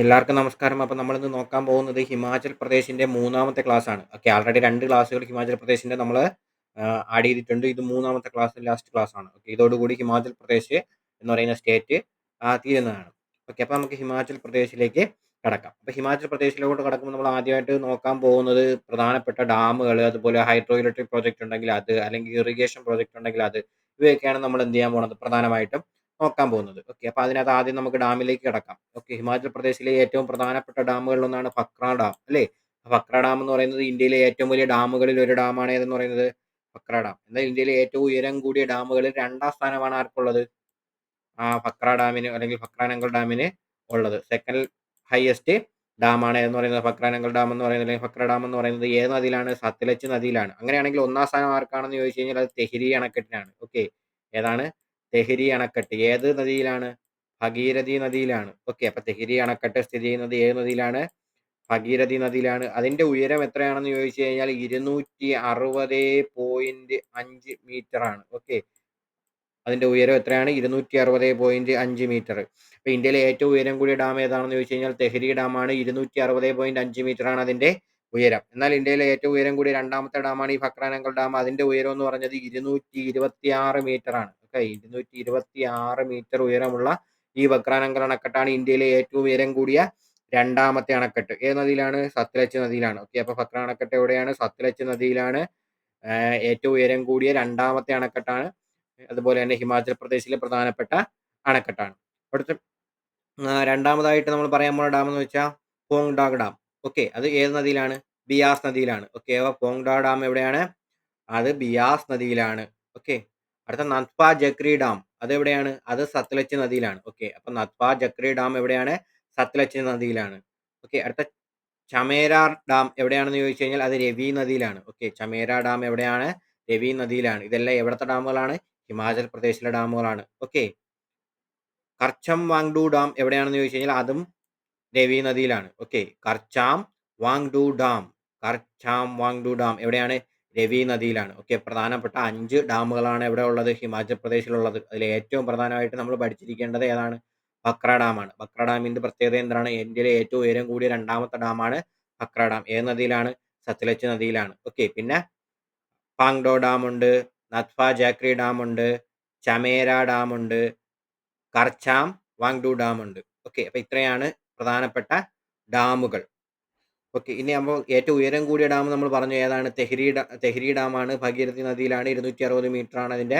എല്ലാവർക്കും നമസ്കാരം. അപ്പോൾ നമ്മളിന്ന് നോക്കാൻ പോകുന്നത് ഹിമാചൽ പ്രദേശിന്റെ മൂന്നാമത്തെ ക്ലാസ് ആണ് ഓക്കെ ആൾറെഡി രണ്ട് ക്ലാസ്സുകൾ ഹിമാചൽ പ്രദേശിന്റെ നമ്മൾ ആഡ് ചെയ്തിട്ടുണ്ട്. ഇത് മൂന്നാമത്തെ ക്ലാസ് ലാസ്റ്റ് ക്ലാസ് ആണ് ഓക്കെ ഇതോടുകൂടി ഹിമാചൽ പ്രദേശ് എന്ന് പറയുന്ന സ്റ്റേറ്റ് തീരുന്നതാണ്. ഓക്കെ അപ്പോൾ നമുക്ക് ഹിമാചൽ പ്രദേശിലേക്ക് കടക്കാം. അപ്പോൾ ഹിമാചൽ പ്രദേശിലോട്ട് കടക്കുമ്പോൾ നമ്മൾ ആദ്യമായിട്ട് നോക്കാൻ പോകുന്നത് പ്രധാനപ്പെട്ട ഡാമുകൾ, അതുപോലെ ഹൈഡ്രോ ഇലക്ട്രിക് പ്രോജക്റ്റ് ഉണ്ടെങ്കിൽ അത്, അല്ലെങ്കിൽ ഇറിഗേഷൻ പ്രോജക്റ്റ് ഉണ്ടെങ്കിൽ അത്, ഇവയൊക്കെയാണ് നമ്മൾ എന്ത് ചെയ്യാൻ പോകുന്നത് പ്രധാനമായിട്ടും നോക്കാൻ പോകുന്നത്. ഓക്കെ അപ്പോൾ അതിനകത്ത് ആദ്യം നമുക്ക് ഡാമിലേക്ക് കിടക്കാം ഓക്കെ ഹിമാചൽ പ്രദേശിലെ ഏറ്റവും പ്രധാനപ്പെട്ട ഡാമുകളിലൊന്നാണ് ഫക്ര ഡാം അല്ലേ? ഫക്ര ഡാം എന്ന് പറയുന്നത് ഇന്ത്യയിലെ ഏറ്റവും വലിയ ഡാമുകളിൽ ഒരു ഡാമാണ് ഏതെന്ന് പറയുന്നത് ഫക്ര ഡാം. എന്നാൽ ഇന്ത്യയിലെ ഏറ്റവും ഉയരം കൂടിയ ഡാമുകളിൽ രണ്ടാം സ്ഥാനമാണ് ആർക്കുള്ളത്? ആ ഫക്ര ഡാമിന് അല്ലെങ്കിൽ ഫക്രാനങ്കൽ ഡാമിന് ഉള്ളത്. സെക്കൻഡ് ഹയസ്റ്റ് ഡാമാണ് എന്ന് പറയുന്നത് ഫക്രാനങ്കൽ ഡാം എന്ന് പറയുന്നത് അല്ലെങ്കിൽ ഫക്ര ഡാം എന്ന് പറയുന്നത് ഏത് നദിയിലാണ്? സത്ലജ് നദിയിലാണ്. അങ്ങനെയാണെങ്കിൽ ഒന്നാം സ്ഥാനം ആർക്കാണെന്ന് ചോദിച്ചു കഴിഞ്ഞാൽ അത് തെഹിരി അണക്കെട്ടിനാണ്. ഓക്കെ ഏതാണ്? തെഹിരി അണക്കെട്ട്. ഏത് നദിയിലാണ്? ഭഗീരഥി നദിയിലാണ്. ഓക്കെ അപ്പൊ തെഹരി അണക്കെട്ട് സ്ഥിതി ചെയ്യുന്നത് ഏത് നദിയിലാണ്? ഭഗീരഥി നദിയിലാണ്. അതിന്റെ ഉയരം എത്രയാണെന്ന് ചോദിച്ചു കഴിഞ്ഞാൽ 260.5 മീറ്റർ ആണ്. ഓക്കെ അതിന്റെ ഉയരം എത്രയാണ്? 260.5 മീറ്റർ. അപ്പൊ ഇന്ത്യയിലെ ഏറ്റവും ഉയരം കൂടിയ ഡാം ഏതാണെന്ന് ചോദിച്ചു കഴിഞ്ഞാൽ തെഹിരി ഡാമാണ്. 260.5 മീറ്റർ ആണ് അതിന്റെ ഉയരം. എന്നാൽ ഇന്ത്യയിലെ ഏറ്റവും ഉയരം കൂടിയ രണ്ടാമത്തെ ഡാമാണ് ഈ ഫക്രാനങ്കൽ ഡാം. അതിന്റെ ഉയരം എന്ന് പറഞ്ഞത് 226 മീറ്റർ ആണ്. ഓക്കെ 226 മീറ്റർ ഉയരമുള്ള ഈ ഫക്രാനങ്കൽ അണക്കെട്ടാണ് ഇന്ത്യയിലെ ഏറ്റവും ഉയരം കൂടിയ രണ്ടാമത്തെ അണക്കെട്ട്. ഏത് നദിയിലാണ്? സത്ലജ് നദിയിലാണ്. ഓക്കെ അപ്പൊ ഫക്ര അണക്കെട്ട് എവിടെയാണ്? സത്ലജ് നദിയിലാണ്. ഏറ്റവും ഉയരം കൂടിയ രണ്ടാമത്തെ അണക്കെട്ടാണ്. അതുപോലെ തന്നെ ഹിമാചൽ പ്രദേശിലെ പ്രധാനപ്പെട്ട അണക്കെട്ടാണ്. അടുത്ത രണ്ടാമതായിട്ട് നമ്മൾ പറയാൻ പോകുന്ന ഡാം എന്ന് വെച്ചാൽ പോങ്ഡാഗ് ഡാം. ഓക്കെ അത് ഏത് നദിയിലാണ്? ബിയാസ് നദിയിലാണ്. ഓക്കെ അപ്പോൾ പോങ്ഡാഗ് ഡാം എവിടെയാണ്? അത് ബിയാസ് നദിയിലാണ്. ഓക്കെ അടുത്ത നത്പ ജക്രി ഡാം അത് എവിടെയാണ്? അത് സത്ലജ് നദിയിലാണ്. ഓക്കെ അപ്പൊ നത്പ ജക്രി ഡാം എവിടെയാണ്? സത്ലജ് നദിയിലാണ്. ഓക്കെ അടുത്ത ചമേരാർ ഡാം എവിടെയാണെന്ന് ചോദിച്ചു കഴിഞ്ഞാൽ അത് രവി നദിയിലാണ്. ഓക്കെ ചമേര ഡാം എവിടെയാണ്? രവി നദിയിലാണ്. ഇതെല്ലാം എവിടുത്തെ ഡാമുകളാണ്? ഹിമാചൽ പ്രദേശിലെ ഡാമുകളാണ്. ഓക്കെ കർച്ചം വാങ്ഡു ഡാം എവിടെയാണെന്ന് ചോദിച്ചു കഴിഞ്ഞാൽ അതും Ravi നദിയിലാണ്. Okay Karcham Wangtoo dam Karcham Wangtoo dam എവിടെയാണ്? രവി നദിയിലാണ്. ഓക്കെ പ്രധാനപ്പെട്ട അഞ്ച് ഡാമുകളാണ് ഇവിടെ ഉള്ളത്? ഹിമാചൽ പ്രദേശിലുള്ളത്. അതിൽ ഏറ്റവും പ്രധാനമായിട്ട് നമ്മൾ പഠിച്ചിരിക്കേണ്ടത് ഏതാണ്? ബക്ര ഡാമാണ്. ബക്ര ഡാമിന്റെ പ്രത്യേകത എന്താണ്? ഇന്ത്യയിലെ ഏറ്റവും ഉയരം കൂടിയ രണ്ടാമത്തെ ഡാമാണ് ബക്ര ഡാം. ഏത് നദിയിലാണ്? സത്ലജ് നദിയിലാണ്. ഓക്കെ പിന്നെ പാങ്ഡോ ഡാം ഉണ്ട്. നത്പ ജാക്രി ഡാം ഉണ്ട്. ചമേര ഡാം ഉണ്ട്. കർച്ചാം വാങ്ഡു ഡാം ഉണ്ട്. ഓക്കെ അപ്പോൾ ഇത്രയാണ് പ്രധാനപ്പെട്ട ഡാമുകൾ. ഓക്കെ ഇനി അപ്പോൾ ഏറ്റവും ഉയരം കൂടിയ ഡാം നമ്മൾ പറഞ്ഞു ഏതാണ്? തെഹ്രി ഡാ തെഹ്രി ഡാമാണ്. ഭഗീരഥി നദിയിലാണ്. 260 മീറ്റർ ആണ് അതിന്റെ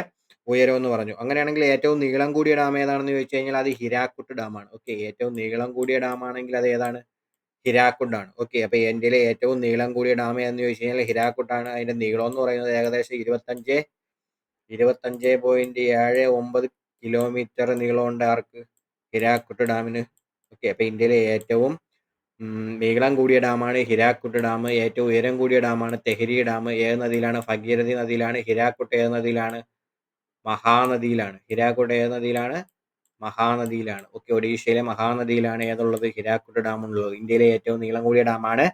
ഉയരം എന്ന് പറഞ്ഞു. അങ്ങനെയാണെങ്കിൽ ഏറ്റവും നീളം കൂടിയ ഡാം ഏതാണെന്ന് ചോദിച്ചു കഴിഞ്ഞാൽ അത് ഹിരാക്കുട്ട് ഡാമാണ്. ഓക്കെ ഏറ്റവും നീളം കൂടിയ ഡാമാണെങ്കിൽ അത് ഏതാണ്? ഹിരാക്കുട്ടാണ്. ഓക്കെ അപ്പോൾ ഇന്ത്യയിലെ ഏറ്റവും നീളം കൂടിയ ഡാം ഏതെന്ന് ചോദിച്ചു കഴിഞ്ഞാൽ ഹിരാക്കുട്ടാണ് അതിന്റെ നീളം എന്ന് പറയുന്നത് ഏകദേശം 25 25.79 കിലോമീറ്റർ നീളമുണ്ട് ആർക്ക്? ഹിരാക്കുട്ട് ഡാമിന്. ഓക്കെ അപ്പോൾ ഇന്ത്യയിലെ ഏറ്റവും ഉം കൂടിയ ഡാമാണ് ഹിരാക്കുഡ് ഡാം. ഏറ്റവും ഉയരം കൂടിയ ഡാമാണ് തെഹരി ഡാം. ഏത് നദിയിലാണ്? ഭഗീരഥി നദിയിലാണ്. ഹിരാക്കുഡ് ഏത് നദിയിലാണ്? മഹാനദിയിലാണ്. ഹിരാക്കുഡ് ഏത് നദിയിലാണ്? മഹാനദിയിലാണ്. ഓക്കെ ഒഡീഷയിലെ മഹാനദിയിലാണ് ഏതുള്ളത്? ഹിരാക്കുഡ് ഡാം ഉള്ളത്. ഇന്ത്യയിലെ ഏറ്റവും നീളം കൂടിയ ഡാമാണ്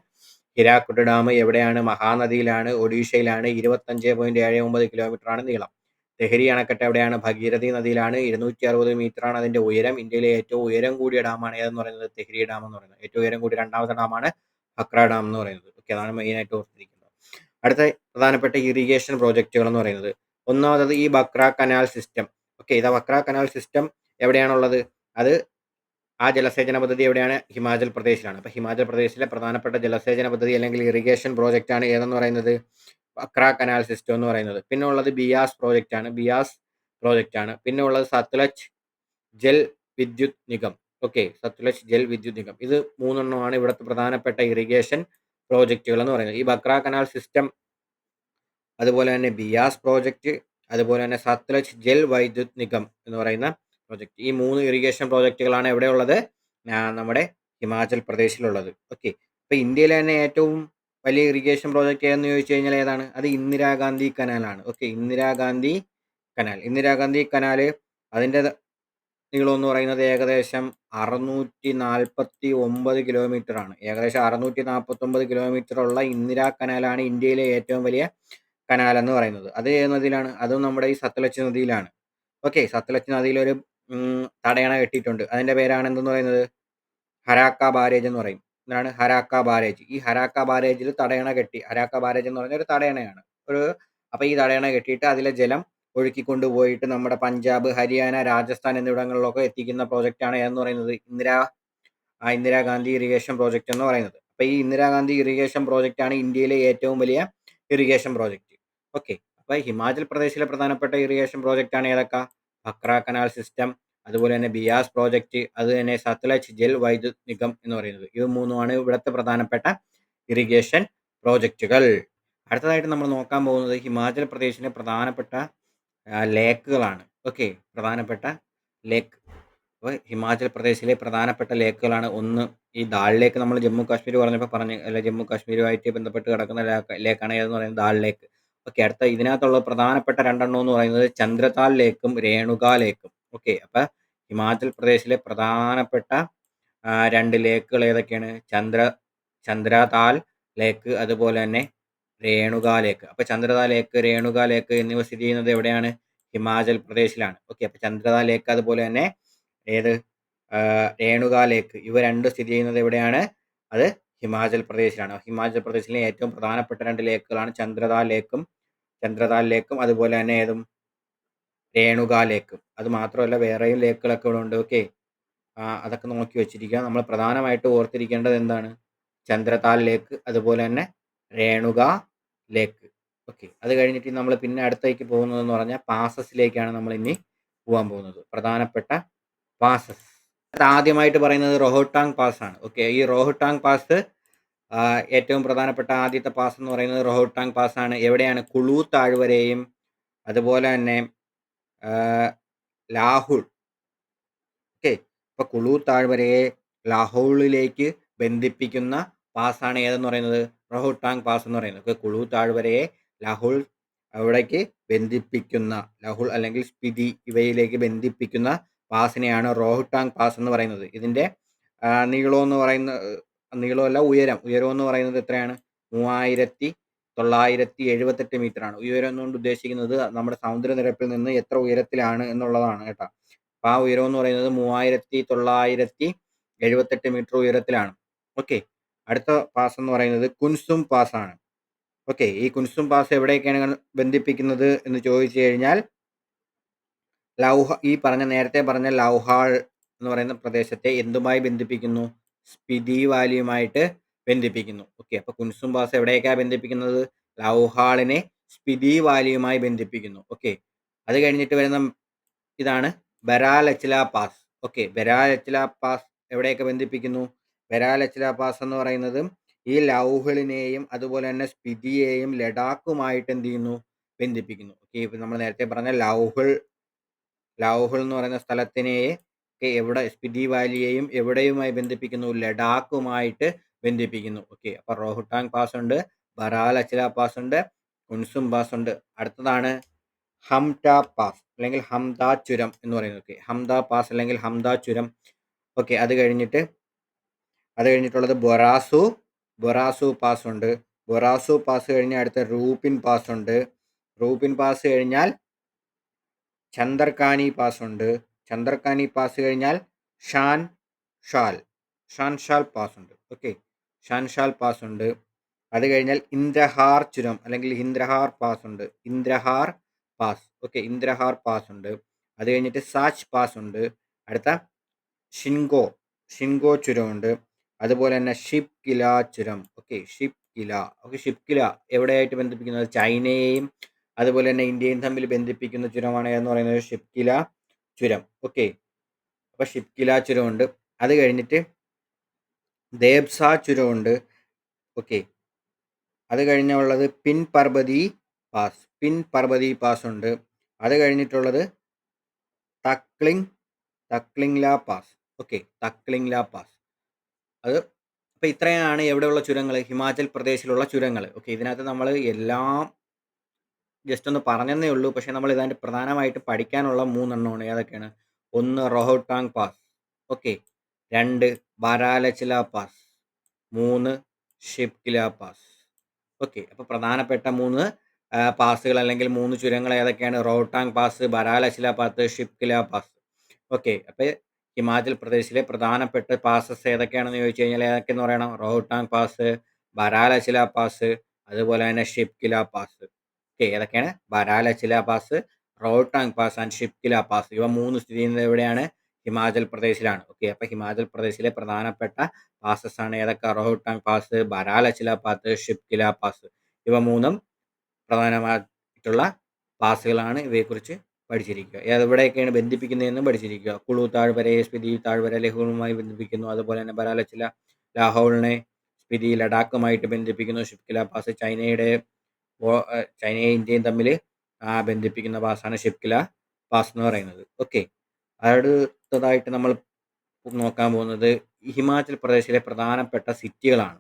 ഹിരാക്കുഡ് ഡാം. എവിടെയാണ്? മഹാനദിയിലാണ്. ഒഡീഷയിലാണ്. 25.79 കിലോമീറ്റർ ആണ് നീളം. തെഹിരി അണക്കെട്ട് എവിടെയാണ്? ഭഗീരഥി നദിയിലാണ്. 260 മീറ്റർ ആണ് അതിന്റെ ഉയരം. ഇന്ത്യയിലെ ഏറ്റവും ഉയരം കൂടിയ ഡാമാണ് ഏതെന്ന് പറയുന്നത്? തെഹരി ഡാം എന്ന് പറയുന്നത്. ഏറ്റവും ഉയരം കൂടിയ രണ്ടാമത്തെ ഡാമാണ് ഭക്ര ഡാം എന്ന് പറയുന്നത്. ഓക്കെ അതാണ് മെയിൻ ആയിട്ട് ഓർത്തിരിക്കുന്നത്. അടുത്ത പ്രധാനപ്പെട്ട ഇറിഗേഷൻ പ്രോജക്റ്റുകൾ എന്ന് പറയുന്നത് ഒന്നാമത് ഈ ബക്ര കനാൽ സിസ്റ്റം. ഓക്കെ ഇതാ ബക്ര കനാൽ സിസ്റ്റം എവിടെയാണുള്ളത്? അത് ആ ജലസേചന പദ്ധതി എവിടെയാണ്? ഹിമാചൽ പ്രദേശിലാണ്. അപ്പോൾ ഹിമാചൽ പ്രദേശിലെ പ്രധാനപ്പെട്ട ജലസേചന പദ്ധതി അല്ലെങ്കിൽ ഇറിഗേഷൻ പ്രോജക്റ്റ് ആണ് ഏതെന്ന് പറയുന്നത്? ബക്ര കനാൽ സിസ്റ്റം എന്ന് പറയുന്നത്. പിന്നെ ഉള്ളത് ബിയാസ് പ്രോജക്റ്റ് ആണ്. ബിയാസ് പ്രോജക്റ്റ് ആണ്. പിന്നെ ഉള്ളത് സത്ലജ് ജെൽ വിദ്യുത് നിഗം. ഓക്കെ സത്ലജ് ജെൽ വിദ്യുത് നിഗം. ഇത് മൂന്നെണ്ണമാണ് ഇവിടുത്തെ പ്രധാനപ്പെട്ട ഇറിഗേഷൻ പ്രോജക്റ്റുകൾ എന്ന് പറയുന്നത്. ഈ ബക്ര കനാൽ സിസ്റ്റം അതുപോലെ തന്നെ ബിയാസ് പ്രോജക്റ്റ് അതുപോലെ തന്നെ സത്ലജ് ജെൽ വൈദ്യുത് നിഗം എന്ന് പറയുന്ന പ്രോജക്റ്റ്. ഈ മൂന്ന് ഇറിഗേഷൻ പ്രോജക്റ്റുകളാണ് എവിടെയുള്ളത്? നമ്മുടെ ഹിമാചൽ പ്രദേശിലുള്ളത്. ഓക്കെ അപ്പോൾ ഇന്ത്യയിലെ തന്നെ ഏറ്റവും വലിയ ഇറിഗേഷൻ പ്രോജക്റ്റ് ഏതെന്ന് ചോദിച്ചു കഴിഞ്ഞാൽ ഏതാണ്? അത് Indira Gandhi കനാലാണ്. Okay Indira Gandhi canal. Indira Gandhi canal അതിന്റെ നീളം എന്ന് പറയുന്നത് ഏകദേശം 649 കിലോമീറ്റർ ആണ്. ഏകദേശം 649 കിലോമീറ്റർ ഉള്ള ഇന്ദിരാ കനാലാണ് ഇന്ത്യയിലെ ഏറ്റവും വലിയ കനാൽ എന്ന് പറയുന്നത്. അത് ഏത് നദിയിലാണ്? അതും നമ്മുടെ ഈ സത്ലജ് നദിയിലാണ്. ഓക്കെ സത്ലജ് നദിയിൽ ഒരു തടയണ കെട്ടിയിട്ടുണ്ട്. അതിന്റെ പേരാണ് എന്തെന്ന് പറയുന്നത്? ഹരാക്ക ബാരേജ് എന്ന് പറയും എന്താണ്? ഹരാക്ക ബാരേജ്. ഈ ഹരാക്ക ബാരേജിൽ തടയണ കെട്ടി ഹരാക്ക ബാരേജ് എന്ന് പറഞ്ഞ ഒരു തടയണയാണ്. ഒരു അപ്പോൾ ഈ തടയണ കെട്ടിയിട്ട് അതിലെ ജലം ഒഴുക്കിക്കൊണ്ട് പോയിട്ട് നമ്മുടെ പഞ്ചാബ് ഹരിയാന രാജസ്ഥാൻ എന്നിവിടങ്ങളിലൊക്കെ എത്തിക്കുന്ന പ്രോജക്റ്റാണ് എന്ന് പറയുന്നത് ഇന്ദിരാ ഇന്ദിരാഗാന്ധി ഇറിഗേഷൻ പ്രോജക്റ്റ് എന്ന് പറയുന്നത്. അപ്പോൾ ഈ ഇന്ദിരാഗാന്ധി ഇറിഗേഷൻ പ്രോജക്റ്റ് ആണ് ഇന്ത്യയിലെ ഏറ്റവും വലിയ ഇറിഗേഷൻ പ്രോജക്റ്റ് ഓക്കെ അപ്പോൾ ഹിമാചൽ പ്രദേശിലെ പ്രധാനപ്പെട്ട ഇറിഗേഷൻ പ്രോജക്റ്റ് ആണ് ഏതൊക്കെ? ഭക്ര കനാൽ സിസ്റ്റം അതുപോലെ തന്നെ ബിയാസ് പ്രോജക്റ്റ് അത് തന്നെ സത്ലജ് ജൽ വൈദ്യുത് നിഗം എന്ന് പറയുന്നത്. ഇത് മൂന്നുമാണ് ഇവിടുത്തെ പ്രധാനപ്പെട്ട ഇറിഗേഷൻ പ്രോജക്റ്റുകൾ. അടുത്തതായിട്ട് നമ്മൾ നോക്കാൻ പോകുന്നത് ഹിമാചൽ പ്രദേശിലെ പ്രധാനപ്പെട്ട ലേക്കുകളാണ്. ഓക്കെ പ്രധാനപ്പെട്ട ലേക്ക്. അപ്പോൾ ഹിമാചൽ പ്രദേശിലെ പ്രധാനപ്പെട്ട ലേക്കുകളാണ് ഒന്ന്. ഈ ദാൾ ലേക്ക് നമ്മൾ ജമ്മു കാശ്മീർ പറഞ്ഞപ്പോൾ പറഞ്ഞ് അല്ല ജമ്മു കാശ്മീരുമായിട്ട് ബന്ധപ്പെട്ട് കിടക്കുന്ന ലേക്കാണ് ഏതെന്ന് പറയുന്നത്? ദാൾ ലേക്ക്. ഓക്കെ അടുത്ത ഇതിനകത്തുള്ള പ്രധാനപ്പെട്ട രണ്ടെണ്ണം എന്ന് പറയുന്നത് ചന്ദ്രതാൽ ലേക്കും രേണുക ലേക്കും. ഓക്കെ അപ്പം ഹിമാചൽ പ്രദേശിലെ പ്രധാനപ്പെട്ട രണ്ട് ലേക്കുകൾ ഏതൊക്കെയാണ്? ചന്ദ്ര ചന്ദ്രതാൽ ലേക്ക് അതുപോലെ തന്നെ രേണുക ലേക്ക്. അപ്പോൾ ചന്ദ്രതാ ലേക്ക് രേണുക ലേക്ക് എന്നിവ സ്ഥിതി ചെയ്യുന്നത് എവിടെയാണ്? ഹിമാചൽ പ്രദേശിലാണ്. ഓക്കെ അപ്പോൾ ചന്ദ്രതാ ലേക്ക് അതുപോലെ തന്നെ ഏത്? രേണുക ലേക്ക്. ഇവ രണ്ട് സ്ഥിതി ചെയ്യുന്നത് എവിടെയാണ്? അത് ഹിമാചൽ പ്രദേശിലാണ്. ഹിമാചൽ പ്രദേശിലെ ഏറ്റവും പ്രധാനപ്പെട്ട രണ്ട് ലേക്കുകളാണ് ചന്ദ്രതാ ലേക്കും ചന്ദ്രതാൽ ലേക്കും അതുപോലെ തന്നെ ഏതും? രേണുക ലേക്ക് അത് മാത്രമല്ല വേറെയും ലേക്കുകളൊക്കെ ഇവിടെ ഉണ്ട്. ഓക്കെ. അതൊക്കെ നോക്കി വെച്ചിരിക്കുക. നമ്മൾ പ്രധാനമായിട്ട് ഓർത്തിരിക്കേണ്ടത് എന്താണ്? ചന്ദ്രതാൽ ലേക്ക് അതുപോലെ തന്നെ രേണുക ലേക്ക്. ഓക്കെ. അത് കഴിഞ്ഞിട്ട് നമ്മൾ പിന്നെ അടുത്തേക്ക് പോകുന്നതെന്ന് പറഞ്ഞാൽ പാസസിലേക്കാണ് നമ്മൾ ഇനി പോകാൻ പോകുന്നത്. പ്രധാനപ്പെട്ട പാസസ്. അത് ആദ്യമായിട്ട് പറയുന്നത് റോഹോട്ടാങ് പാസ് ആണ്. ഓക്കെ. ഈ റോഹോട്ടാങ് പാസ് ഏറ്റവും പ്രധാനപ്പെട്ട ആദ്യത്തെ പാസ് എന്ന് പറയുന്നത് റോഹോട്ടാങ് പാസ് ആണ്. എവിടെയാണ്? കുളു താഴ്വരയും അതുപോലെ തന്നെ ലാഹുൾ ഓക്കെ. ഇപ്പൊ കുളു താഴ്വരയെ ലാഹോളിലേക്ക് ബന്ധിപ്പിക്കുന്ന പാസ്സാണ് ഏതെന്ന് പറയുന്നത്? റോഹോട്ടാങ് പാസ് എന്ന് പറയുന്നത്. കുളു താഴ്വരയെ ലാഹുൾ അവിടേക്ക് ബന്ധിപ്പിക്കുന്ന ലാഹുൾ അല്ലെങ്കിൽ സ്പിതി ഇവയിലേക്ക് ബന്ധിപ്പിക്കുന്ന പാസിനെയാണ് റോഹ്ടാങ് പാസ് എന്ന് പറയുന്നത്. ഇതിന്റെ നീളം എന്ന് പറയുന്ന നീളമല്ല ഉയരം. ഉയരം എന്ന് പറയുന്നത് എത്രയാണ്? മൂവായിരത്തി തൊള്ളായിരത്തി എഴുപത്തെട്ട് മീറ്റർ ആണ്. ഉയരം എന്നുകൊണ്ട് ഉദ്ദേശിക്കുന്നത്? നമ്മുടെ സമുദ്രനിരപ്പിൽ നിന്ന് എത്ര ഉയരത്തിലാണ് എന്നുള്ളതാണ് കേട്ടോ. അപ്പോൾ ആ ഉയരം എന്ന് പറയുന്നത് മൂവായിരത്തി തൊള്ളായിരത്തി എഴുപത്തെട്ട് മീറ്റർ ഉയരത്തിലാണ്. ഓക്കെ അടുത്ത പാസ് എന്ന് പറയുന്നത് കുൻസും പാസ് ആണ്. ഓക്കെ ഈ കുൻസും പാസ് എവിടെയൊക്കെയാണ് ബന്ധിപ്പിക്കുന്നത് എന്ന് ചോദിച്ചു കഴിഞ്ഞാൽ ലൗഹ ഈ പറഞ്ഞ നേരത്തെ പറഞ്ഞ ലൗഹാൾ എന്ന് പറയുന്ന പ്രദേശത്തെ എന്തുമായി ബന്ധിപ്പിക്കുന്നു? സ്പിതി വാലിയുമായിട്ട് ബന്ധിപ്പിക്കുന്നു. ഓക്കെ അപ്പൊ കുൻസും ബാസ് എവിടേക്കാണ് ബന്ധിപ്പിക്കുന്നത്? ലൗഹാളിനെ സ്പിതി വാലിയുമായി ബന്ധിപ്പിക്കുന്നു. ഓക്കെ അത് കഴിഞ്ഞിട്ട് വരുന്ന ഇതാണ് Baralachala pass okay Baralachala pass എവിടെയൊക്കെ ബന്ധിപ്പിക്കുന്നു? ബരാലച്ചില പാസ് എന്ന് പറയുന്നത് ഈ ലൗഹളിനെയും അതുപോലെ തന്നെ സ്പിതിയെയും ലഡാക്കുമായിട്ട് എന്ത് ചെയ്യുന്നു? ബന്ധിപ്പിക്കുന്നു. ഓക്കെ ഇപ്പൊ നമ്മൾ നേരത്തെ പറഞ്ഞ ലൗഹൾ ലൗഹൾ എന്ന് പറയുന്ന സ്ഥലത്തിനെ എവിടെ സ്പിതി വാലിയെയും എവിടെയുമായി ബന്ധിപ്പിക്കുന്നു? ലഡാക്കുമായിട്ട് ബന്ധിപ്പിക്കുന്നു. ഓക്കെ അപ്പൊ റോഹുട്ടാങ് പാസ് ഉണ്ട് ബറാൽ അച്ചില പാസ് ഉണ്ട് ഉൻസും പാസ് ഉണ്ട് അടുത്തതാണ് ഹംട പാസ് അല്ലെങ്കിൽ ഹംദ ചുരം എന്ന് പറയുന്നത്. ഓക്കെ ഹംദ പാസ് അല്ലെങ്കിൽ ഹംദ ചുരം. ഓക്കെ അത് കഴിഞ്ഞിട്ട് അത് കഴിഞ്ഞിട്ടുള്ളത് ബൊറാസു. ബൊറാസു പാസ് ഉണ്ട് ബൊറാസു പാസ് കഴിഞ്ഞ് അടുത്ത റൂപ്പിൻ പാസ് ഉണ്ട് റൂപ്പിൻ പാസ് കഴിഞ്ഞാൽ ചന്ദർക്കാനി പാസ് ഉണ്ട് ചന്ദർക്കാനി പാസ് കഴിഞ്ഞാൽ ഷാൻ ഷാൽ. ഷാൻ ഷാൽ പാസ് ഉണ്ട് ഓക്കെ ഷാൻ ഷാൽ പാസ് ഉണ്ട് അത് കഴിഞ്ഞാൽ ഇന്ദ്രഹാർ ചുരം അല്ലെങ്കിൽ ഇന്ദ്രഹാർ പാസ് ഉണ്ട് Indrahar pass. Okay Indrahar pass ഉണ്ട് അത് കഴിഞ്ഞിട്ട് സാച്ച് പാസ് ഉണ്ട് അടുത്ത ഷിൻഗോ. ഷിൻഗോ ചുരമുണ്ട്. അതുപോലെ തന്നെ ഷിപ് കില ചുരം. ഓക്കെ ഷിപ് കില ഓക്കെ ഷിപ് കില എവിടെയായിട്ട് ബന്ധിപ്പിക്കുന്നത്? ചൈനയെയും അതുപോലെ തന്നെ ഇന്ത്യയും തമ്മിൽ ബന്ധിപ്പിക്കുന്ന ചുരമാണ് എന്ന് പറയുന്നത് ഷിപ് ഷിപ്കില ചുരം. ഓക്കെ അപ്പോൾ ഷിപ് ഷിപ്കില ചുരമുണ്ട്. അത് കഴിഞ്ഞിട്ട് ദേബ്സ ചുരമുണ്ട് ഓക്കെ. അത് കഴിഞ്ഞുള്ളത് പിൻ പർവതി പാസ്. പിൻ പർവതി പാസ് ഉണ്ട് അത് കഴിഞ്ഞിട്ടുള്ളത് Takling Taklingla pass. Okay Taklingla pass. അത് അപ്പോൾ ഇത്രയാണ് എവിടെയുള്ള ചുരങ്ങൾ ഹിമാചൽ പ്രദേശിലുള്ള ചുരങ്ങൾ ഓക്കെ ഇതിനകത്ത് നമ്മൾ എല്ലാം ജസ്റ്റ് ഒന്ന് പറഞ്ഞതേ ഉള്ളൂ. പക്ഷേ നമ്മൾ ഇതിന്റെ പ്രധാനമായിട്ട് പഠിക്കാനുള്ള മൂന്നെണ്ണമാണ്. ഏതൊക്കെയാണ്? ഒന്ന് റോഹോട്ടാങ് പാസ്. ഓക്കെ രണ്ട് ബാരാലച്ചില പാസ് മൂന്ന് ഷിപ്കില പാസ് ഓക്കെ അപ്പോൾ പ്രധാനപ്പെട്ട മൂന്ന് പാസുകൾ അല്ലെങ്കിൽ മൂന്ന് ചുരങ്ങൾ ഏതൊക്കെയാണ്? Rohtang pass Baralachala pass Shipkila pass okay അപ്പോൾ ഹിമാചൽ പ്രദേശിലെ പ്രധാനപ്പെട്ട പാസസ് ഏതൊക്കെയാണെന്ന് ചോദിച്ചു കഴിഞ്ഞാൽ ഏതൊക്കെയെന്ന് പറയണം? റോഹ്ടാങ് പാസ് ബരാലശില പാസ് അതുപോലെ തന്നെ ഷിപ്കില പാസ് ഓക്കെ ഏതൊക്കെയാണ്? Baralachala pass Rohtang pass and Shipkila pass ഇവ മൂന്ന് സ്ഥിതി ചെയ്യുന്നത് എവിടെയാണ്? ഹിമാചൽ പ്രദേശിലാണ്. ഓക്കെ അപ്പൊ ഹിമാചൽ പ്രദേശിലെ പ്രധാനപ്പെട്ട പാസസ് ആണ് ഏതൊക്കെ? Rohtang pass Baralachala pass Shipkila pass ഇവ മൂന്നും പ്രധാനമായിട്ടുള്ള പാസുകളാണ് ഇവയെക്കുറിച്ച് പഠിച്ചിരിക്കുക. എവിടെയൊക്കെയാണ് ബന്ധിപ്പിക്കുന്നതെന്നും പഠിച്ചിരിക്കുക. കുളു താഴ്വരയെ സ്പിതി താഴ്വര ലഹുവുമായി ബന്ധിപ്പിക്കുന്നു. അതുപോലെ തന്നെ ബരാലച്ചില ലാഹോളിനെ സ്പിതി ലഡാക്കുമായിട്ട് ബന്ധിപ്പിക്കുന്നു. ഷിപ്കില പാസ് ചൈനയുടെ ചൈനയും ഇന്ത്യയും തമ്മിൽ ബന്ധിപ്പിക്കുന്ന പാസ്സാണ് ഷിപ്കില പാസ് എന്ന് പറയുന്നത്. ഓക്കെ അടുത്തതായിട്ട് നമ്മൾ നോക്കാൻ പോകുന്നത് ഹിമാചൽ പ്രദേശിലെ പ്രധാനപ്പെട്ട സിറ്റികളാണ്.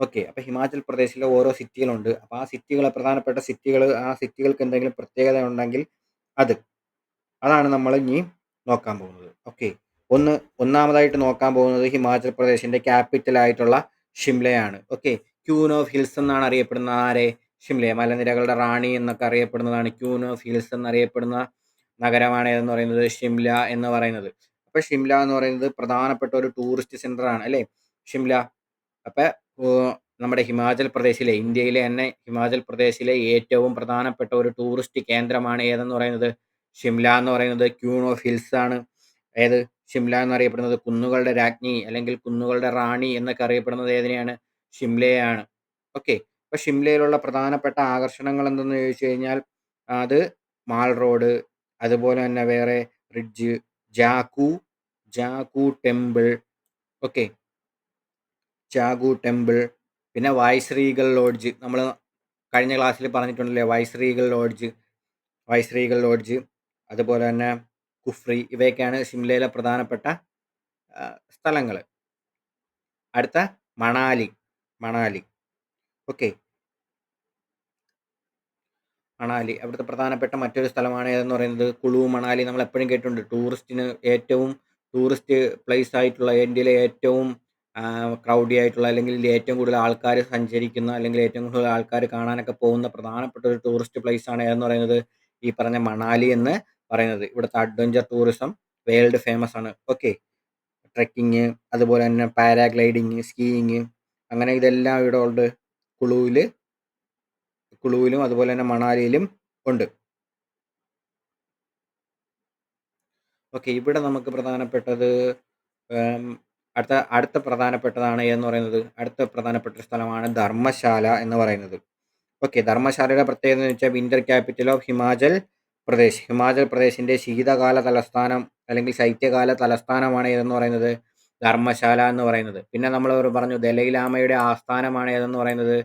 ഓക്കെ അപ്പോൾ ഹിമാചൽ പ്രദേശിലെ ഓരോ സിറ്റികളുണ്ട്. അപ്പോൾ ആ സിറ്റികളെ പ്രധാനപ്പെട്ട സിറ്റികൾ ആ സിറ്റികൾക്ക് എന്തെങ്കിലും പ്രത്യേകത ഉണ്ടെങ്കിൽ അത് അതാണ് നമ്മൾ ഇനി നോക്കാൻ പോകുന്നത്. ഓക്കെ ഒന്ന് ഒന്നാമതായിട്ട് നോക്കാൻ പോകുന്നത് ഹിമാചൽ പ്രദേശിന്റെ ക്യാപിറ്റൽ ആയിട്ടുള്ള ഷിംലയാണ്. ഓക്കെ ക്യൂൻ ഓഫ് ഹിൽസ് എന്നാണ് അറിയപ്പെടുന്ന ആരെ? ഷിംല മലനിരകളുടെ റാണി എന്നൊക്കെ അറിയപ്പെടുന്നതാണ് ക്യൂൻ ഓഫ് ഹിൽസ് എന്നറിയപ്പെടുന്ന നഗരമാണ് ഏതെന്ന് പറയുന്നത് ഷിംല എന്ന് പറയുന്നത്. അപ്പൊ ഷിംല എന്ന് പറയുന്നത് പ്രധാനപ്പെട്ട ഒരു ടൂറിസ്റ്റ് സെന്റർ ആണ് അല്ലേ? ഷിംല. അപ്പൊ നമ്മുടെ ഹിമാചൽ പ്രദേശിലെ ഇന്ത്യയിലെ തന്നെ ഹിമാചൽ പ്രദേശിലെ ഏറ്റവും പ്രധാനപ്പെട്ട ഒരു ടൂറിസ്റ്റ് കേന്ദ്രമാണ് ഏതെന്ന് പറയുന്നത്? ഷിംല എന്ന് പറയുന്നത് ക്യൂൺ ഓഫ് ഹിൽസ് ആണ്. ഏത്? ഷിംല എന്നറിയപ്പെടുന്നത് കുന്നുകളുടെ രാജ്ഞി അല്ലെങ്കിൽ കുന്നുകളുടെ റാണി എന്നൊക്കെ അറിയപ്പെടുന്നത് ഏതിനെയാണ്? ഷിംലയാണ് ഓക്കെ. അപ്പോൾ ഷിംലയിലുള്ള പ്രധാനപ്പെട്ട ആകർഷണങ്ങൾ എന്തെന്ന് ചോദിച്ചു കഴിഞ്ഞാൽ അത് മാൾ റോഡ് അതുപോലെ തന്നെ വേറെ ridge Jakhu Jakhu temple okay. Jakhu temple പിന്നെ വൈസ്രീഗൽ ലോഡ്ജ്. നമ്മൾ കഴിഞ്ഞ ക്ലാസ്സിൽ പറഞ്ഞിട്ടുണ്ടല്ലേ വൈസ്രീഗൽ ലോഡ്ജ് വൈസ്രീഗൽ ലോഡ്ജ് അതുപോലെ തന്നെ കുഫ്രി ഇവയൊക്കെയാണ് ഷിംലയിലെ പ്രധാനപ്പെട്ട സ്ഥലങ്ങൾ അടുത്ത മണാലി മണാലി. ഓക്കെ. മണാലി. അവിടുത്തെ പ്രധാനപ്പെട്ട മറ്റൊരു സ്ഥലമാണ് ഏതെന്ന് പറയുന്നത് കുളു മണാലി. നമ്മൾ എപ്പോഴും കേട്ടിട്ടുണ്ട്. ടൂറിസ്റ്റിന് ഏറ്റവും ടൂറിസ്റ്റ് പ്ലേസ് ആയിട്ടുള്ള ഇന്ത്യയിലെ ഏറ്റവും ക്രൗഡി ആയിട്ടുള്ള അല്ലെങ്കിൽ ഏറ്റവും കൂടുതൽ ആൾക്കാർ സഞ്ചരിക്കുന്ന അല്ലെങ്കിൽ ഏറ്റവും കൂടുതൽ ആൾക്കാർ കാണാനൊക്കെ പോകുന്ന പ്രധാനപ്പെട്ട ഒരു ടൂറിസ്റ്റ് പ്ലേസ് ആണ് ഏതെന്ന് പറയുന്നത് ഈ പറഞ്ഞ മണാലി എന്ന് പറയുന്നത്. ഇവിടുത്തെ അഡ്വഞ്ചർ ടൂറിസം വേൾഡ് ഫേമസ് ആണ്. ഓക്കെ ട്രെക്കിങ് അതുപോലെ തന്നെ പാരാഗ്ലൈഡിങ് സ്കീയിങ് അങ്ങനെ ഇതെല്ലാം ഇവിടെ ഉണ്ട് കുളുവിൽ കുളുവിലും അതുപോലെ തന്നെ മണാലിയിലും ഉണ്ട്. ഓക്കെ ഇവിടെ നമുക്ക് പ്രധാനപ്പെട്ടത് അടുത്ത അടുത്ത പ്രധാനപ്പെട്ടതാണ് എന്ന് പറയുന്നത് അടുത്ത പ്രധാനപ്പെട്ട സ്ഥലമാണ് ധർമ്മശാല എന്ന് പറയുന്നത്. ഓക്കെ ധർമ്മശാലയുടെ പ്രത്യേകത എന്ന് വെച്ചാൽ winter capital of Himachal Pradesh. Himachal പ്രദേശിന്റെ ശീതകാല തലസ്ഥാനം അല്ലെങ്കിൽ ശൈത്യകാല തലസ്ഥാനമാണ് ഏതെന്ന് പറയുന്നത്? ധർമ്മശാല എന്ന് പറയുന്നത്. പിന്നെ നമ്മൾ പറഞ്ഞു ദലൈലാമയുടെ ആസ്ഥാനമാണ് ഏതെന്ന് പറയുന്നത്?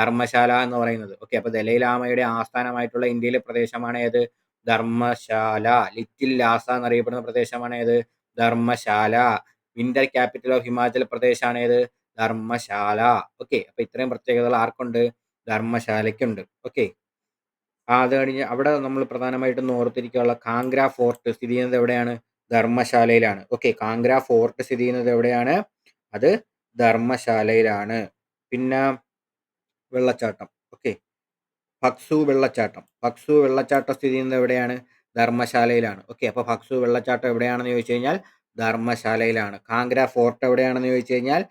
ധർമ്മശാല എന്ന് പറയുന്നത്. ഓക്കെ അപ്പോൾ ദലൈലാമയുടെ ആസ്ഥാനമായിട്ടുള്ള ഇന്ത്യയിലെ പ്രദേശമാണ് ഏത്? ധർമ്മശാല. ലിറ്റിൽ ലാസ എന്നറിയപ്പെടുന്ന പ്രദേശമാണ് ഏത്? Dharamshala. Winter capital of Himachal Pradesh ആണ് ഏത്? ധർമ്മശാല. ഓക്കെ അപ്പൊ ഇത്രയും പ്രത്യേകതകൾ ആർക്കുണ്ട്? ധർമ്മശാലയ്ക്കുണ്ട്. ഓക്കെ അത് കഴിഞ്ഞ് അവിടെ നമ്മൾ പ്രധാനമായിട്ടും ഓർത്തിരിക്കാനുള്ള കാങ്ക്ര ഫോർട്ട് സ്ഥിതി ചെയ്യുന്നത് എവിടെയാണ്? ധർമ്മശാലയിലാണ്. ഓക്കെ കാങ്ക്ര ഫോർട്ട് സ്ഥിതി ചെയ്യുന്നത് എവിടെയാണ്? അത് ധർമ്മശാലയിലാണ്. പിന്നെ വെള്ളച്ചാട്ടം. ഓക്കെ ഭക്സു വെള്ളച്ചാട്ടം. ഭക്സു വെള്ളച്ചാട്ടം സ്ഥിതി ചെയ്യുന്നത് എവിടെയാണ്? ധർമ്മശാലയിലാണ്. ഓക്കെ അപ്പോൾ ഭക്സു വെള്ളച്ചാട്ടം എവിടെയാണെന്ന് ചോദിച്ചു കഴിഞ്ഞാൽ ധർമ്മശാലയിലാണ്. കാങ്ക്ര ഫോർട്ട് എവിടെയാണെന്ന് ചോദിച്ചു കഴിഞ്ഞാൽ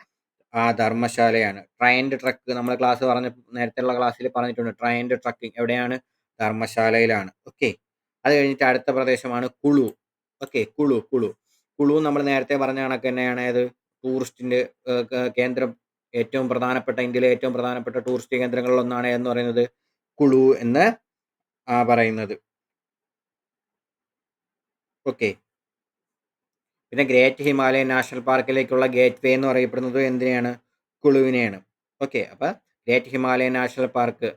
ആ ധർമ്മശാലയാണ്. ട്രയൻഡ് ട്രക്ക് നമ്മൾ ക്ലാസ് പറഞ്ഞ നേരത്തെയുള്ള ക്ലാസ്സിൽ പറഞ്ഞിട്ടുണ്ട്. ട്രയൻഡ് ട്രക്കിംഗ് എവിടെയാണ്? ധർമ്മശാലയിലാണ്. ഓക്കെ അത് കഴിഞ്ഞിട്ട് അടുത്ത പ്രദേശമാണ് കുളു. ഓക്കെ കുളു കുളു. കുളു നമ്മൾ നേരത്തെ പറഞ്ഞ കണക്ക് തന്നെയാണ് അത് ടൂറിസ്റ്റിന്റെ കേന്ദ്രം ഏറ്റവും പ്രധാനപ്പെട്ട ഇന്ത്യയിലെ ഏറ്റവും പ്രധാനപ്പെട്ട ടൂറിസ്റ്റ് കേന്ദ്രങ്ങളിൽ ഒന്നാണ് എന്ന് പറയുന്നത് കുളു എന്ന് പറയുന്നത്. ഓക്കെ. പിന്നെ ഗ്രേറ്റ് ഹിമാലയൻ നാഷണൽ പാർക്കിലേക്കുള്ള ഗേറ്റ് വേ എന്ന് പറയപ്പെടുന്നത് എന്തിനെയാണ്? കുളുവിനെയാണ്. ഓക്കെ അപ്പോൾ great Himalayan national park.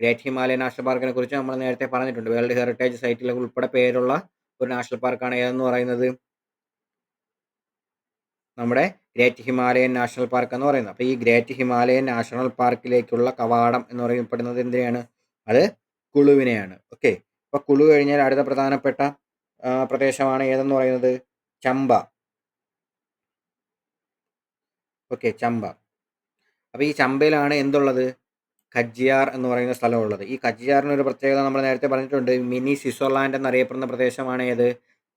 Great Himalayan national പാർക്കിനെ കുറിച്ച് നമ്മൾ നേരത്തെ പറഞ്ഞിട്ടുണ്ട്. വേൾഡ് ഹെറിറ്റേജ് സൈറ്റിലെ ഉൾപ്പെടെ പേരുള്ള ഒരു നാഷണൽ പാർക്കാണ് ഏതെന്ന് പറയുന്നത്? നമ്മുടെ ഗ്രേറ്റ് ഹിമാലയൻ നാഷണൽ പാർക്ക് എന്ന് പറയുന്നത്. അപ്പോൾ ഈ ഗ്രേറ്റ് ഹിമാലയൻ നാഷണൽ പാർക്കിലേക്കുള്ള കവാടം എന്ന് പറയപ്പെടുന്നത് എന്തിനെയാണ്? അത് കുളുവിനെയാണ്. ഓക്കെ. അപ്പോൾ കുളു കഴിഞ്ഞാൽ അടുത്ത പ്രധാനപ്പെട്ട പ്രദേശമാണ് ഏതെന്ന് പറയുന്നത്? ചമ്പ. ഓക്കെ ചമ്പ. അപ്പോൾ ഈ ചമ്പയിലാണ് എന്തുള്ളത്? കജ്ജിയാർ എന്ന് പറയുന്ന സ്ഥലമുള്ളത്. ഈ ഖജിയാറിന് ഒരു പ്രത്യേകത നമ്മൾ നേരത്തെ പറഞ്ഞിട്ടുണ്ട്. മിനി സ്വിറ്റ്സർലാൻഡ് എന്നറിയപ്പെടുന്ന പ്രദേശമാണ് ഏത്?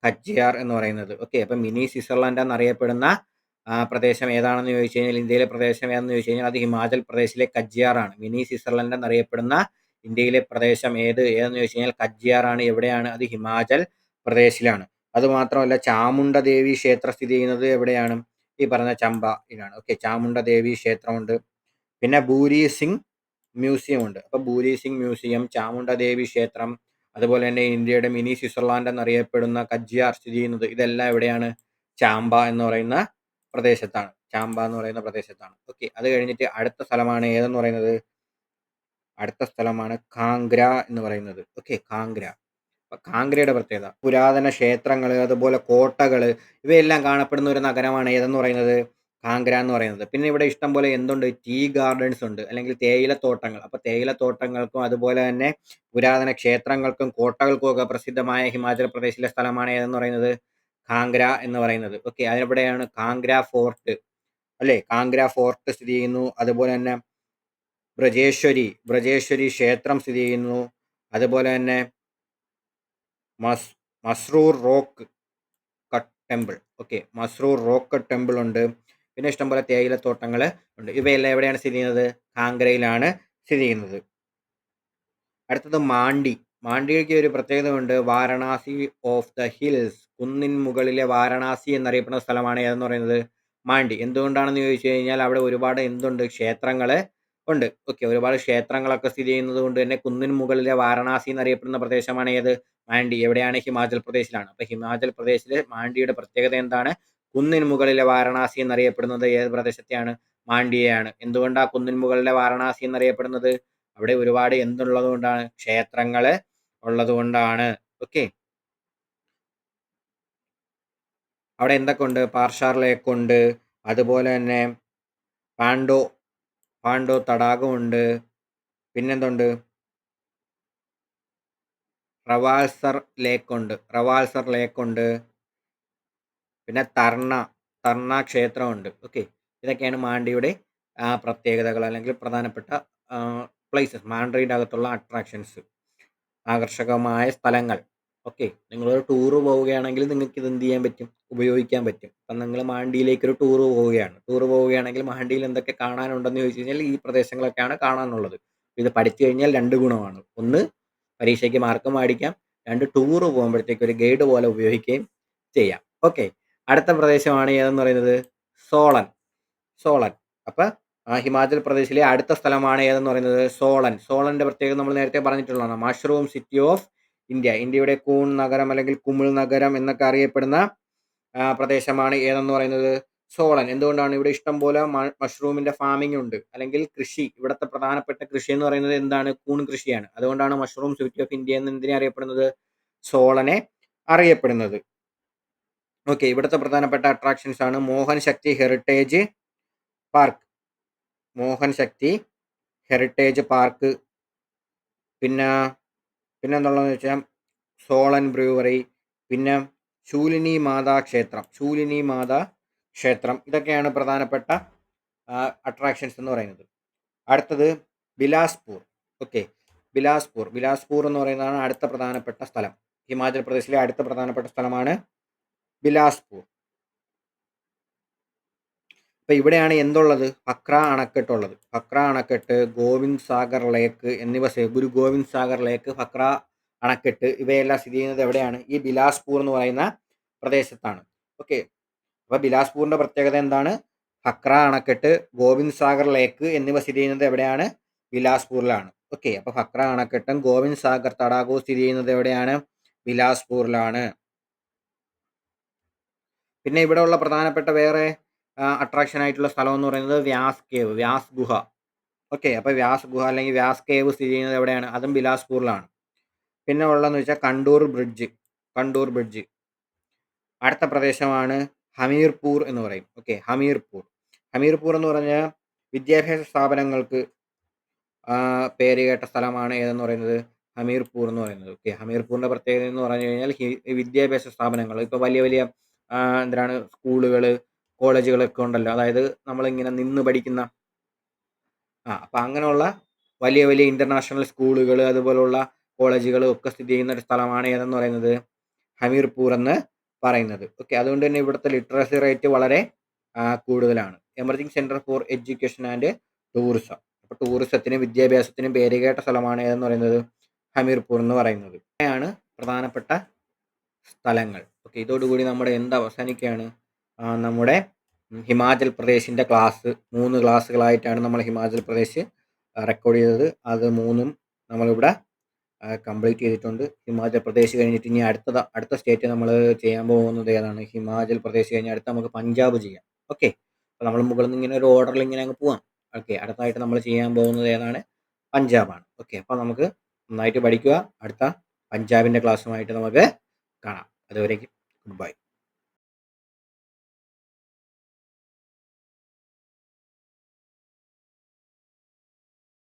കച്ചിയാർ എന്ന് പറയുന്നത്. ഓക്കെ അപ്പം മിനി സ്വിറ്റ്സർലാൻഡ് എന്നറിയപ്പെടുന്ന പ്രദേശം ഏതാണെന്ന് ചോദിച്ചു കഴിഞ്ഞാൽ ഇന്ത്യയിലെ പ്രദേശം ഏതെന്ന് ചോദിച്ചു കഴിഞ്ഞാൽ അത് ഹിമാചൽ പ്രദേശിലെ കജ്ജിയാറാണ്. മിനി സ്വിറ്റ്സർലൻഡ് എന്നറിയപ്പെടുന്ന ഇന്ത്യയിലെ പ്രദേശം ഏത് ഏതെന്ന് ചോദിച്ചു കഴിഞ്ഞാൽ കജ്ജിയാറാണ്. എവിടെയാണ്? അത് ഹിമാചൽ പ്രദേശിലാണ്. അതുമാത്രമല്ല ചാമുണ്ട ദേവി ക്ഷേത്രം സ്ഥിതി ചെയ്യുന്നത് എവിടെയാണ്? ഈ പറഞ്ഞ ചമ്പയിലാണ് ഓക്കെ ചാമുണ്ട ദേവി ക്ഷേത്രമുണ്ട്. പിന്നെ ഭൂരി സിംഗ് മ്യൂസിയം ഉണ്ട്. അപ്പോൾ ഭൂരി സിംഗ് മ്യൂസിയം ചാമുണ്ട ദേവി ക്ഷേത്രം അതുപോലെ തന്നെ ഇന്ത്യയുടെ മിനി സ്വിറ്റ്സർലാൻഡ് എന്നറിയപ്പെടുന്ന കജ്ജിയാർ സ്ഥിതി ചെയ്യുന്നത് ഇതെല്ലാം എവിടെയാണ്? ചാമ്പ എന്ന് പറയുന്ന പ്രദേശത്താണ്. ചാമ്പ എന്ന് പറയുന്ന പ്രദേശത്താണ്. ഓക്കെ അത് കഴിഞ്ഞിട്ട് അടുത്ത സ്ഥലമാണ് ഏതെന്ന് പറയുന്നത്? അടുത്ത സ്ഥലമാണ് കാങ്ഗ്ര എന്ന് പറയുന്നത്. ഓക്കെ കാങ്ഗ്ര അപ്പൊ കാംഗ്രയുടെ പ്രത്യേകത പുരാതന ക്ഷേത്രങ്ങൾ അതുപോലെ കോട്ടകൾ ഇവയെല്ലാം കാണപ്പെടുന്ന ഒരു നഗരമാണ് ഏതെന്ന് പറയുന്നത്? കാങ്ക്ര എന്ന് പറയുന്നത്. പിന്നെ ഇവിടെ ഇഷ്ടം പോലെ എന്തുണ്ട്? ടീ ഗാർഡൻസ് ഉണ്ട് അല്ലെങ്കിൽ തേയിലത്തോട്ടങ്ങൾ. അപ്പൊ തേയിലത്തോട്ടങ്ങൾക്കും അതുപോലെ തന്നെ പുരാതന ക്ഷേത്രങ്ങൾക്കും കോട്ടകൾക്കും ഒക്കെ പ്രസിദ്ധമായ ഹിമാചൽ പ്രദേശിലെ സ്ഥലമാണ് ഏതെന്ന് പറയുന്നത്? കാങ്ഗ്ര എന്ന് പറയുന്നത്. ഓക്കെ അതിനെവിടെയാണ്? കാങ്ക്ര ഫോർട്ട്. അല്ലേ? കാങ്ക്ര ഫോർട്ട് സ്ഥിതി ചെയ്യുന്നു. അതുപോലെ തന്നെ ബ്രജേശ്വരി. ബ്രജേശ്വരി ക്ഷേത്രം സ്ഥിതി ചെയ്യുന്നു. അതുപോലെ തന്നെ മസ് Masroor rock cut temple. Okay Masroor rock temple ഉണ്ട്. പിന്നെ ഇഷ്ടംപോലെ തേയിലത്തോട്ടങ്ങൾ ഉണ്ട്. ഇവയെല്ലാം എവിടെയാണ് സ്ഥിതി ചെയ്യുന്നത്? കാങ്കരയിലാണ് സ്ഥിതി ചെയ്യുന്നത്. അടുത്തത് മാണ്ടി. മാണ്ടിക്ക് ഒരു പ്രത്യേകതയുണ്ട്. വാരണാസി ഓഫ് ദ ഹിൽസ് കുന്നിൻ മുകളിലെ വാരണാസി എന്നറിയപ്പെടുന്ന സ്ഥലമാണ് ഏതെന്ന് പറയുന്നത്? മാണ്ടി എന്തുകൊണ്ടാണെന്ന് ചോദിച്ചു കഴിഞ്ഞാൽ അവിടെ ഒരുപാട് എന്തുണ്ട്? ക്ഷേത്രങ്ങൾ ഉണ്ട്. ഓക്കെ ഒരുപാട് ക്ഷേത്രങ്ങളൊക്കെ സ്ഥിതി ചെയ്യുന്നത് കൊണ്ട് തന്നെ കുന്നിൻ മുകളിലെ വാരണാസി എന്നറിയപ്പെടുന്ന പ്രദേശമാണ് ഏത്? മാണ്ഡി എവിടെയാണ് ഹിമാചൽ പ്രദേശിലാണ്. അപ്പൊ ഹിമാചൽ പ്രദേശിലെ മാണ്ഡിയുടെ പ്രത്യേകത എന്താണ്? കുന്നിൻ മുകളിലെ വാരണാസി എന്നറിയപ്പെടുന്നത് ഏത് പ്രദേശത്തെയാണ്? മാണ്ടിയെയാണ് എന്തുകൊണ്ടാണ് കുന്നിൻ മുകളിലെ വാരണാസി എന്നറിയപ്പെടുന്നത്? അവിടെ ഒരുപാട് എന്തുള്ളത് കൊണ്ടാണ് ക്ഷേത്രങ്ങൾ ഉള്ളത് കൊണ്ടാണ്. ഓക്കെ. അവിടെ എന്തൊക്കെ ഉണ്ട് പാർഷാറിലേക്ക് ഉണ്ട് അതുപോലെ തന്നെ പാണ്ടോ പാണ്ടോ തടാകമുണ്ട്. പിന്നെന്തുണ്ട്? റവാൽസർ ലേക്ക് ഉണ്ട് റവാൽസർ ലേക്ക് ഉണ്ട് പിന്നെ തർണ തർണ ക്ഷേത്രമുണ്ട്. ഓക്കെ. ഇതൊക്കെയാണ് മാണ്ടിയുടെ പ്രത്യേകതകൾ അല്ലെങ്കിൽ പ്രധാനപ്പെട്ട പ്ലേസസ് മാൻഡ്രിയുടെ അകത്തുള്ള അട്രാക്ഷൻസ് ആകർഷകമായ സ്ഥലങ്ങൾ. ഓക്കെ നിങ്ങളൊരു ടൂറ് പോവുകയാണെങ്കിൽ നിങ്ങൾക്ക് ഇത് എന്ത് ചെയ്യാൻ പറ്റും? ഉപയോഗിക്കാൻ പറ്റും. അപ്പം നിങ്ങൾ മാണ്ടിയിലേക്ക് ഒരു ടൂറ് പോവുകയാണ്. ടൂറ് പോവുകയാണെങ്കിൽ മാണ്ടിയിൽ എന്തൊക്കെ കാണാനുണ്ടെന്ന് ചോദിച്ചു കഴിഞ്ഞാൽ ഈ പ്രദേശങ്ങളൊക്കെയാണ് കാണാനുള്ളത്. ഇത് പഠിച്ചു കഴിഞ്ഞാൽ രണ്ട് ഗുണമാണ്. ഒന്ന് പരീക്ഷയ്ക്ക് മാർക്ക് മേടിക്കാം രണ്ട് ടൂറ് പോകുമ്പോഴത്തേക്ക് ഒരു ഗൈഡ് പോലെ ഉപയോഗിക്കുകയും ചെയ്യാം. ഓക്കെ അടുത്ത പ്രദേശമാണ് ഏതെന്ന് പറയുന്നത്? സോളൻ. സോളൻ. അപ്പം ഹിമാചൽ പ്രദേശിലെ അടുത്ത സ്ഥലമാണ് ഏതെന്ന് പറയുന്നത്? സോളൻ. സോളന്റെ പ്രത്യേകത നമ്മൾ നേരത്തെ പറഞ്ഞിട്ടുള്ളതാണ്. മഷ്റൂം സിറ്റി ഓഫ് ഇന്ത്യ ഇന്ത്യയുടെ കൂൺ നഗരം അല്ലെങ്കിൽ കുമിൾ നഗരം എന്നൊക്കെ അറിയപ്പെടുന്ന പ്രദേശമാണ് ഏതെന്ന് പറയുന്നത്? സോളൻ. എന്തുകൊണ്ടാണ് ഇവിടെ ഇഷ്ടം പോലെ മഷ്റൂമിന്റെ ഫാമിംഗ് ഉണ്ട്? അല്ലെങ്കിൽ കൃഷി. ഇവിടുത്തെ പ്രധാനപ്പെട്ട കൃഷി എന്ന് പറയുന്നത് എന്താണ്? കൂൺ കൃഷിയാണ്. അതുകൊണ്ടാണ് മഷ്റൂം സിറ്റി ഓഫ് ഇന്ത്യ എന്ന് എന്തിനെ അറിയപ്പെടുന്നത്? സോളനെ അറിയപ്പെടുന്നത്. ഓക്കെ ഇവിടുത്തെ പ്രധാനപ്പെട്ട അട്രാക്ഷൻസ് ആണ് Mohan Shakti heritage park Mohan Shakti heritage park പിന്നെ പിന്നെ എന്തുള്ളതെന്ന് വെച്ചാൽ സോളൻ ബ്രൂവറി പിന്നെ ശൂലിനി മാതാ ക്ഷേത്രം ശൂലിനി മാതാ ക്ഷേത്രം. ഇതൊക്കെയാണ് പ്രധാനപ്പെട്ട അട്രാക്ഷൻസ് എന്ന് പറയുന്നത്. അടുത്തത് ബിലാസ്പൂർ. ഓക്കെ ബിലാസ്പൂർ. ബിലാസ്പൂർ എന്ന് പറയുന്നതാണ് അടുത്ത പ്രധാനപ്പെട്ട സ്ഥലം. ഹിമാചൽ പ്രദേശിലെ അടുത്ത പ്രധാനപ്പെട്ട സ്ഥലമാണ് ബിലാസ്പൂർ. അപ്പൊ ഇവിടെയാണ് എന്തുള്ളത്? ഫക്ര അണക്കെട്ടുള്ളത്. ഫക്ര അണക്കെട്ട് ഗോവിന്ദ് സാഗർ ലേക്ക് എന്നിവ ഗുരു ഗോവിന്ദ് സാഗർ ലേക്ക് ഫക്ര അണക്കെട്ട് ഇവയെല്ലാം സ്ഥിതി ചെയ്യുന്നത് എവിടെയാണ്? ഈ ബിലാസ്പൂർ എന്ന് പറയുന്ന പ്രദേശത്താണ്. ഓക്കെ. അപ്പോൾ ബിലാസ്പൂരിന്റെ പ്രത്യേകത എന്താണ്? ഫക്ര അണക്കെട്ട് ഗോവിന്ദ് സാഗർ ലേക്ക് എന്നിവ സ്ഥിതി ചെയ്യുന്നത് എവിടെയാണ്? ബിലാസ്പൂരിലാണ് ഓക്കെ. അപ്പോൾ ഫക്ര അണക്കെട്ടും ഗോവിന്ദ് സാഗർ തടാകവും സ്ഥിതി ചെയ്യുന്നത് എവിടെയാണ്? ബിലാസ്പൂരിലാണ് പിന്നെ ഇവിടെ ഉള്ള പ്രധാനപ്പെട്ട വേറെ അട്രാക്ഷൻ ആയിട്ടുള്ള സ്ഥലം എന്ന് പറയുന്നത് വ്യാസ് കേവ് വ്യാസ് ഗുഹ ഓക്കെ അപ്പോൾ വ്യാസ് ഗുഹ അല്ലെങ്കിൽ വ്യാസ് കേവ് സ്ഥിതി ചെയ്യുന്നത് എവിടെയാണ്? അതും ബിലാസ്പൂരിലാണ് പിന്നെ ഉള്ളതെന്ന് വെച്ചാൽ കണ്ടൂർ ബ്രിഡ്ജ് കണ്ടൂർ ബ്രിഡ്ജ് അടുത്ത പ്രദേശമാണ് ഹമീർപൂർ എന്ന് പറയും. ഓക്കെ ഹമീർപൂർ. ഹമീർപൂർ എന്ന് പറഞ്ഞാൽ വിദ്യാഭ്യാസ സ്ഥാപനങ്ങൾക്ക് പേര് കേട്ട സ്ഥലമാണ് ഏതെന്ന് പറയുന്നത്? ഹമീർപൂർ എന്ന് പറയുന്നത്. ഓക്കെ ഹമീർപൂറിന്റെ പ്രത്യേകത എന്ന് പറഞ്ഞു കഴിഞ്ഞാൽ വിദ്യാഭ്യാസ സ്ഥാപനങ്ങൾ. ഇപ്പോൾ വലിയ വലിയ എന്താണ് സ്കൂളുകൾ കോളേജുകളൊക്കെ ഉണ്ടല്ലോ അതായത് നമ്മളിങ്ങനെ നിന്ന് പഠിക്കുന്ന ആ അപ്പം അങ്ങനെയുള്ള വലിയ വലിയ ഇന്റർനാഷണൽ സ്കൂളുകൾ അതുപോലുള്ള കോളേജുകൾ ഒക്കെ സ്ഥിതി ചെയ്യുന്ന ഒരു സ്ഥലമാണ് ഏതെന്ന് പറയുന്നത് ഹമീർപൂർ എന്ന് പറയുന്നത്. ഓക്കെ. അതുകൊണ്ട് തന്നെ ഇവിടുത്തെ ലിറ്ററസി റേറ്റ് വളരെ കൂടുതലാണ്. Emerging centre for education and tourism. അപ്പൊ ടൂറിസത്തിനും വിദ്യാഭ്യാസത്തിനും പേരുകേട്ട സ്ഥലമാണ് ഏതെന്ന് പറയുന്നത് ഹമീർപൂർ എന്ന് പറയുന്നത്. ഇങ്ങനെയാണ് പ്രധാനപ്പെട്ട സ്ഥലങ്ങൾ. ഓക്കെ. ഇതോടുകൂടി നമ്മുടെ എന്ത് അവസാനിക്കുകയാണ്? നമ്മുടെ ഹിമാചൽ പ്രദേശിന്റെ ക്ലാസ് മൂന്ന് ക്ലാസ്സുകളായിട്ടാണ് നമ്മൾ ഹിമാചൽ പ്രദേശ് റെക്കോർഡ് ചെയ്തത്. അത് മൂന്നും നമ്മളിവിടെ കംപ്ലീറ്റ് ചെയ്തിട്ടുണ്ട്. ഹിമാചൽ പ്രദേശ് കഴിഞ്ഞിട്ട് ഇനി അടുത്ത അടുത്ത സ്റ്റേറ്റ് നമ്മൾ ചെയ്യാൻ പോകുന്നത് ഏതാണ്? ഹിമാചൽ പ്രദേശ് കഴിഞ്ഞ് അടുത്ത നമുക്ക് പഞ്ചാബ് ചെയ്യാം. ഓക്കെ. അപ്പോൾ നമ്മൾ മുകളിൽ നിന്ന് ഇങ്ങനെ ഒരു ഓർഡറിൽ ഇങ്ങനെ അങ്ങ് പോവാം. ഓക്കെ. അടുത്തായിട്ട് നമ്മൾ ചെയ്യാൻ പോകുന്നത് ഏതാണ്? പഞ്ചാബാണ്. ഓക്കെ. അപ്പോൾ നമുക്ക് നന്നായിട്ട് പഠിക്കുക. അടുത്ത പഞ്ചാബിന്റെ ക്ലാസ്സുമായിട്ട് നമുക്ക് കാണാം. അതുവരേക്കും ഗുഡ് ബൈ.